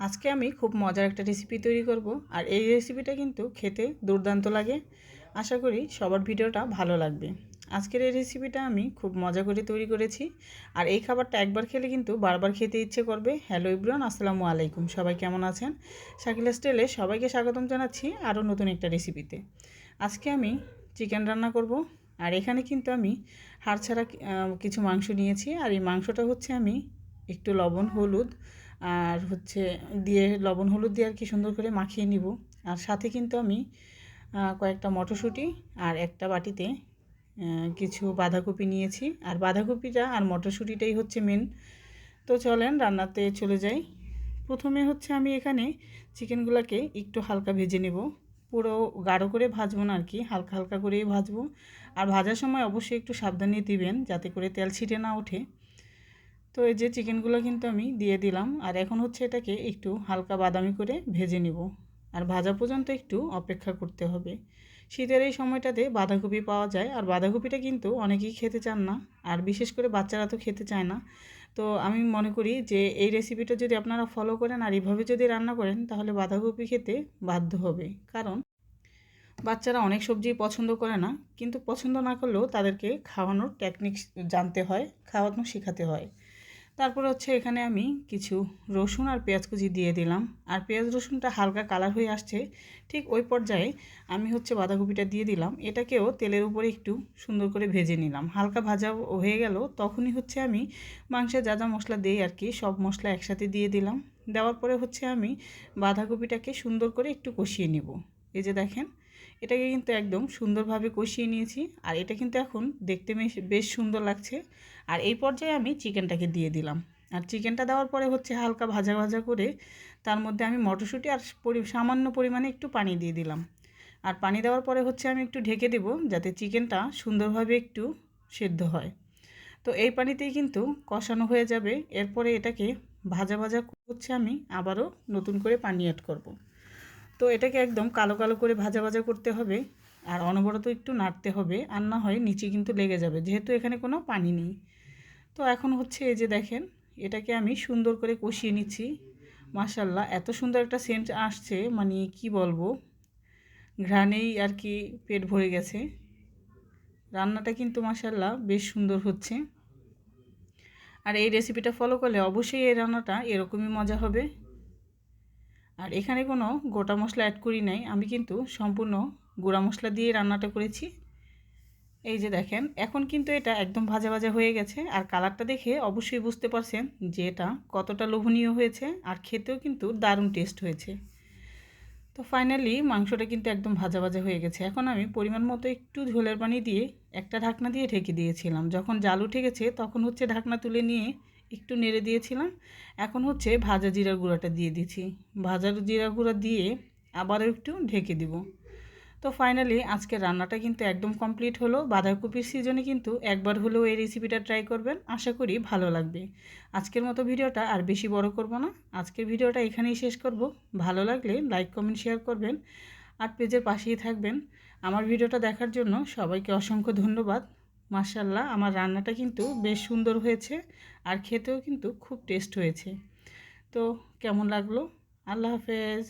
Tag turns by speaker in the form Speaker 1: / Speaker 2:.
Speaker 1: আজকে আমি খুব মজার একটা রেসিপি তৈরি করব। আর এই রেসিপিটা কিন্তু খেতে দুর্দান্ত লাগে। আশা করি সবার ভিডিওটা ভালো লাগবে। আজকের এই রেসিপিটা আমি খুব মজা করে তৈরি করেছি। আর এই খাবারটা একবার খেলে কিন্তু বারবার খেতে ইচ্ছে করবে। হ্যালো ইব্রান আসসালামু আলাইকুম। সবাই কেমন আছেন? শাকিলা স্টেলে সবাইকে স্বাগতম জানাচ্ছি আরও নতুন একটা রেসিপিতে আজকে আমি চিকেন রান্না করব। আর এখানে কিন্তু আমি হাড় ছাড়া কিছু মাংস নিয়েছি। আর এই মাংসটা হচ্ছে আমি একটু লবণ, হলুদ আর হচ্ছে দিয়ে লবণ, হলুদ দিয়ে আর কি সুন্দর করে মাখিয়ে নিব। আর সাথে কিন্তু আমি কয়েকটা মটরশুঁটি আর একটা বাটিতে কিছু বাঁধাকপি নিয়েছি। আর বাঁধাকপিটা আর মটরশুঁটিটাই হচ্ছে মেন তো চলেন রান্নাতে চলে যাই। প্রথমে হচ্ছে আমি এখানে চিকেনগুলোকে একটু হালকা ভেজে নেব। পুরো গাঢ় করে ভাজবো না আর কি, হালকা হালকা করেই ভাজবো। আর ভাজার সময় অবশ্যই একটু সাবধানে দিবেন, যাতে করে তেল ছিটে না ওঠে। তো এই যে চিকেনগুলো কিন্তু আমি দিয়ে দিলাম। আর এখন হচ্ছে এটাকে একটু হালকা বাদামি করে ভেজে নিব। আর ভাজা পর্যন্ত একটু অপেক্ষা করতে হবে। শীতের এই সময়টাতে বাঁধাকপি পাওয়া যায়। আর বাঁধাকপিটা কিন্তু অনেকেই খেতে চান না। আর বিশেষ করে বাচ্চারা তো খেতে চায় না। তো আমি মনে করি যে এই রেসিপিটা যদি আপনারা ফলো করেন আর এইভাবে যদি রান্না করেন, তাহলে বাঁধাকপি খেতে বাধ্য হবে। কারণ বাচ্চারা অনেক সবজি পছন্দ করে না। কিন্তু পছন্দ না করলেও তাদেরকে খাওয়ানোর টেকনিক জানতে হয়, খাওয়ানো শেখাতে হয়। তারপর হচ্ছে এখানে আমি কিছু রসুন আর পেঁয়াজ কুচি দিয়ে দিলাম। আর পেঁয়াজ রসুনটা হালকা কালার হয়ে আসছে, ঠিক ওই পর্যায়ে আমি হচ্ছে বাঁধাকপিটা দিয়ে দিলাম। এটাকেও তেলের উপরে একটু সুন্দর করে ভেজে নিলাম। হালকা ভাজা হয়ে গেল, তখনই হচ্ছে আমি মাংসে যা যা মশলা দিই আর কি, সব মশলা একসাথে দিয়ে দিলাম। দেওয়ার পরে হচ্ছে আমি বাঁধাকপিটাকে সুন্দর করে একটু কষিয়ে নিব। এই যে দেখেন, এটাকে কিন্তু একদম সুন্দরভাবে কষিয়ে নিয়েছি। আর এটা কিন্তু এখন দেখতে বেশ সুন্দর লাগছে। আর এই পর্যায়ে আমি চিকেনটাকে দিয়ে দিলাম। আর চিকেনটা দেওয়ার পরে হচ্ছে হালকা ভাজা ভাজা করে তার মধ্যে আমি মটরশুঁটি আর সামান্য পরিমাণে একটু পানি দিয়ে দিলাম। আর পানি দেওয়ার পরে হচ্ছে আমি একটু ঢেকে দেব যাতে চিকেনটা সুন্দরভাবে একটু সেদ্ধ হয়। তো এই পানিতেই কিন্তু কষানো হয়ে যাবে। এরপরে এটাকে ভাজা ভাজা হচ্ছে আমি আবারও নতুন করে পানি অ্যাড করব। তো এটাকে একদম কালো কালো করে ভাজা ভাজা করতে হবে, আর অনবরত একটু নাড়তে হবে, আর না হয় নিচে কিন্তু লেগে যাবে, যেহেতু এখানে কোনো পানি নেই। তো এখন হচ্ছে এই যে দেখেন, এটাকে আমি সুন্দর করে কষিয়ে নিচ্ছি। মাসাল্লাহ এত সুন্দর একটা সেন্ট আসছে মানে কি বলব, ঘ্রাণেই আর কি পেট ভরে গেছে। রান্নাটা কিন্তু মাসাল্লাহ বেশ সুন্দর হচ্ছে। আর এই রেসিপিটা ফলো করলে অবশ্যই এই রান্নাটা এরকমই মজা হবে। আর এখানে কোনো গোটা মশলা অ্যাড করি নাই। আমি কিন্তু সম্পূর্ণ গুঁড়া মশলা দিয়ে রান্নাটা করেছি। এই যে দেখেন, এখন কিন্তু এটা একদম ভাজা ভাজা হয়ে গেছে। আর কালারটা দেখে অবশ্যই বুঝতে পারছেন যে এটা কতটা লোভনীয় হয়েছে আর খেতেও কিন্তু দারুণ টেস্ট হয়েছে। তো ফাইনালি মাংসটা কিন্তু একদম ভাজা ভাজা হয়ে গেছে। এখন আমি পরিমাণ মতো একটু ঝোলের পানি দিয়ে একটা ঢাকনা দিয়ে ঢেকে দিয়েছিলাম। যখন জাল উঠে গেছে তখন হচ্ছে ঢাকনা তুলে নিয়ে একটু নেড়ে দিয়েছিলাম। এখন হচ্ছে ভাজা জিরা গুঁড়াটা দিয়ে দিচ্ছি। ভাজা জিরা গুঁড়া দিয়ে আবারও একটু ঢেকে দিব। তো ফাইনালি আজকের রান্নাটা কিন্তু একদম কমপ্লিট হলো। বাঁধাকপির সিজনে কিন্তু একবার হলেও এই রেসিপিটা ট্রাই করবেন। আশা করি ভালো লাগবে। আজকের মতো ভিডিওটা আর বেশি বড় করব না। আজকের ভিডিওটা এখানেই শেষ করব। ভালো লাগলে লাইক কমেন্ট শেয়ার করবেন। আর পেজের পাশেই থাকবেন। আমার ভিডিওটা দেখার জন্য সবাইকে অসংখ্য ধন্যবাদ। মার্শাল্লাহ আমার রান্নাটা কিন্তু বেশ সুন্দর হয়েছে আর খেতেও কিন্তু খুব টেস্ট হয়েছে। তো কেমন লাগল? আল্লাহ হাফেজ।